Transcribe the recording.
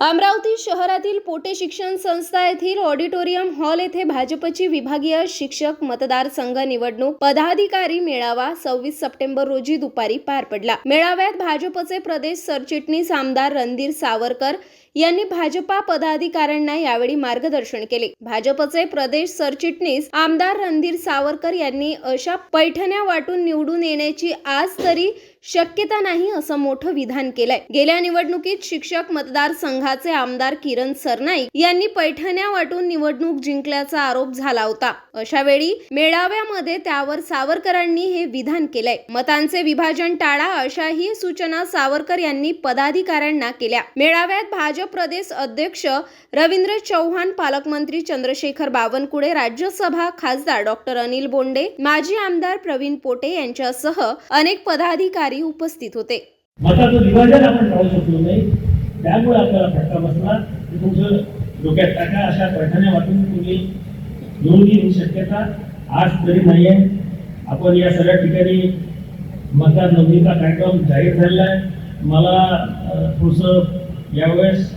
अमरावती शहरातील पोटे शिक्षण संस्था येथील ऑडिटोरियम हॉल येथे भाजपची विभागीय शिक्षक मतदारसंघ निवडणूक पदाधिकारी मेळावा सव्वीस सप्टेंबर रोजी दुपारी पार पडला. मेळाव्यात भाजपचे प्रदेश सरचिटणीस आमदार रणधीर सावरकर यांनी भाजपा पदाधिकाऱ्यांना यावेळी मार्गदर्शन केले. भाजपचे प्रदेश सरचिटणीस आमदार रणधीर सावरकर यांनी अशा पैठण्या वाटून निवडून येण्याची आज तरी शक्यता नाही असं मोठं विधान केलंय. गेल्या निवडणुकीत शिक्षक मतदारसंघाचे आमदार किरण सरनाईक यांनी पैठण्या वाटून निवडणूक जिंकल्याचा आरोप झाला होता. अशा वेळी मेळाव्यामध्ये त्यावर सावरकरांनी हे विधान केलंय. मतांचे विभाजन टाळा अशाही सूचना सावरकर यांनी पदाधिकाऱ्यांना केल्या. मेळाव्यात भाजप प्रदेश अध्यक्ष रवींद्र चव्हाण पालकमंत्री चंद्रशेखर बावनकुळे राज्यसभा खासदार डॉक्टर अनिल बोंडे माजी आमदार प्रवीण पोटे यांच्यासह अनेक पदाधिकारी उपस्थित होते. मताचं विभाजन आपण राहू शकलो नाही. त्यामुळे आपल्याला फटका बसला तुमचं डोक्यात टाका. अशा पैठण्या वाटून तुम्ही निवडून घेऊ शक्यता. आज तरी नाही आहे आपण या सगळ्या ठिकाणी मतदार नोंदणीचा कार्यक्रम जाहीर झालेला आहे. मला थोडस थोडंसं यावेळेस